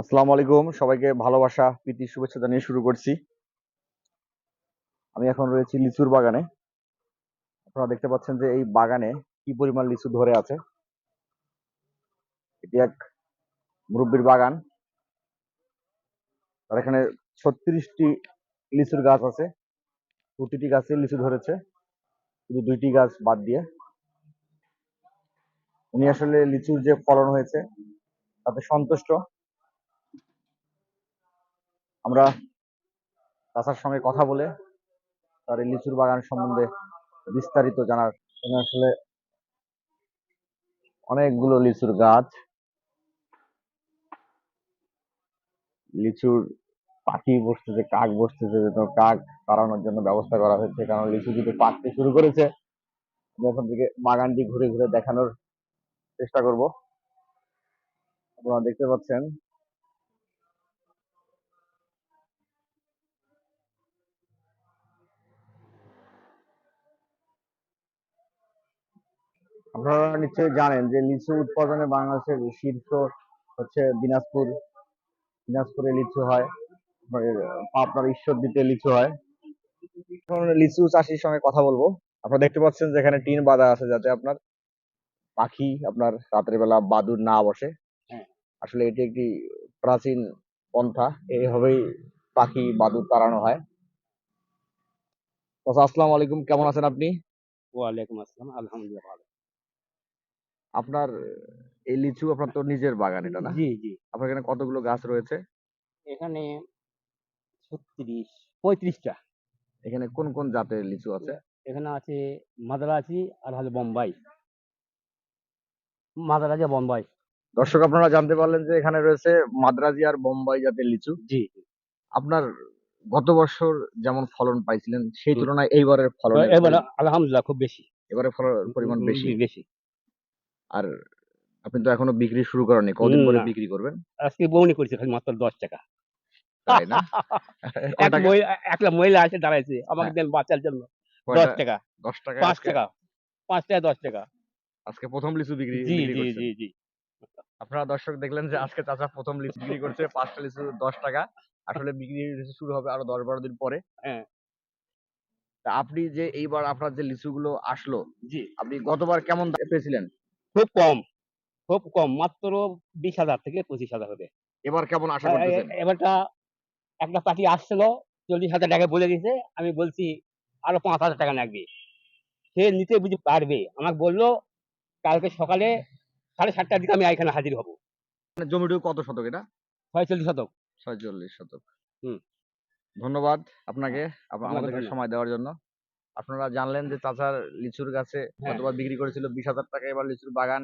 আসসালামু আলাইকুম। সবাইকে ভালোবাসা, প্রীতি, শুভেচ্ছা জানিয়ে শুরু করছি। আমি এখন রয়েছি লিচুর বাগানে। আপনারা দেখতে পাচ্ছেন যে এই বাগানে কি পরিমাণ লিচু ধরে আছে। এটি এক মুরব্বির বাগান। আর এখানে ছত্রিশটি লিচুর গাছ আছে। প্রতিটি গাছে লিচু ধরেছে। শুধু দুইটি গাছ বাদ দিয়ে। উনি আসলে লিচুর যে ফলন হয়েছে, তাতে সন্তুষ্ট। আমরা চাচার সঙ্গে কথা বলে তার এই লিচুর বাগান সম্বন্ধে বিস্তারিত জানার আসলে অনেকগুলো লিচুর গাছ, লিচুর পাখি বসতেছে, কাক বসতেছে কাক তাড়ানোর জন্য ব্যবস্থা করা হয়েছে, কারণ লিচু যদি পাকতে শুরু করেছে। এখন থেকে বাগানটি ঘুরে ঘুরে দেখানোর চেষ্টা করব। আপনারা দেখতে পাচ্ছেন আপনারা নিশ্চয়ই জানেন যে লিচু উৎপাদনে বাংলাদেশের শীর্ষ হচ্ছে দিনাজপুর। দিনাজপুরে লিচু হয় আপনার ঈশ্বর দিতে লিচু হয়। লিচু চাষির সঙ্গে কথা বলব। আপনারা দেখতে পাচ্ছেন যে এখানে টিন বাঁধা আছে যাতে আপনার পাখি আপনার রাতের বেলা বাদুর না বসে। হ্যাঁ। আসলে এটি একটি প্রাচীন পন্থা এইভাবেই পাখি বাদুর তাড়ানো হয়। চাচা আসসালামু আলাইকুম কেমন আছেন আপনি? ওয়ালাইকুম আসসালাম আলহামদুলিল্লাহ ভালো। আপনার এই লিচু আপনার তো নিজের বাগান এটা না? জি জি। আপনার এখানে কতগুলো গাছ রয়েছে? এখানে ছত্রিশ পঁয়ত্রিশটা। এখানে কোন কোন জাতের লিচু আছে? এখানে আছে মাদারাজি আর হলো বোম্বাই। মাদারাজি বোম্বাই। দর্শক আপনারা জানতে পারলেন যে এখানে রয়েছে মাদ্রাজি আর বোম্বাই জাতের লিচু। জি। আপনার গত বছর যেমন ফলন পাইছিলেন সেই তুলনায় এইবারের ফলন এবার আলহামদুলিল্লাহ খুব বেশি। এবারে ফলন পরিমাণ বেশি। বেশি। আর আপনি তো এখনও বিক্রি শুরু করেননি কদিন পরে না। বিক্রি করবেন? আজকে বউনি করেছে খালি মাত্র দশ টাকা। তাই না? এক কয় মহিলা একটা মহিলা আছে দাঁড়াইছে। আমাকে হ্যাঁ। দেন বাচ্চার জন্য। দশ টাকা? টাকা। দশ টাকা পাঁচ আজকে- টাকা। পাঁচ টাকা দশ টাকা। আজকে প্রথম লিচু বিক্রি জি বিক্রি জি করছেন। জি জি। আপনারা দর্শক দেখলেন যে আজকে চাচা প্রথম লিচু বিক্রি করছে পাঁচটা লিচু দশ টাকা। আসলে বিক্রি লিচু শুরু হবে আরও দশ বারো দিন পরে। হ্যাঁ। তা আপনি যে এইবার আপনার যে লিচুগুলো আসলো জি। আপনি গতবার কেমন পেয়েছিলেন? খুব কম খুব কম মাত্র বিশ হাজার থেকে পঁচিশ হাজার হবে। এবার কেমন আশা করতেছেন? এবারটা একটা পার্টি আসছিল চল্লিশ হাজার টাকা বলে দিয়েছে আমি বলছি আরও পাঁচ হাজার টাকা লাগবে। সে নিতে বুঝি পারবে। আমাকে বলল কালকে সকালে সাড়ে সাতটার দিকে আমি এখানে হাজির হব। মানে জমিটুকু কত শতক এটা? ছয়চল্লিশ শতক। ছয়চল্লিশ শতক। হুম। ধন্যবাদ আপনাকে আমাদেরকে সময় দেওয়ার জন্য। আপনারা জানলেন যে চাচার লিচুর গাছে হ্যাঁ। গতবার বিক্রি করেছিল? বিশ হাজার টাকা এবার লিচুর বাগান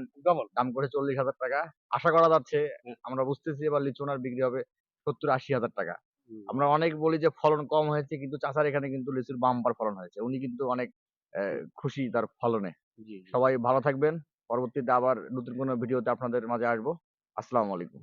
দাম করে চল্লিশ হাজার টাকা। আশা করা যাচ্ছে হ্যাঁ। আমরা বুঝতেছি এবার লিচু ওনার বিক্রি হবে সত্তর আশি হাজার টাকা। আমরা অনেক বলি যে ফলন কম হয়েছে কিন্তু চাচার এখানে কিন্তু লিচুর বাম্পার ফলন হয়েছে। উনি কিন্তু অনেক আহ, খুশি তার ফলনে। সবাই ভালো থাকবেন। পরবর্তীতে আবার নতুন কোনো ভিডিওতে আপনাদের মাঝে আসব। আসসালামু আলাইকুম।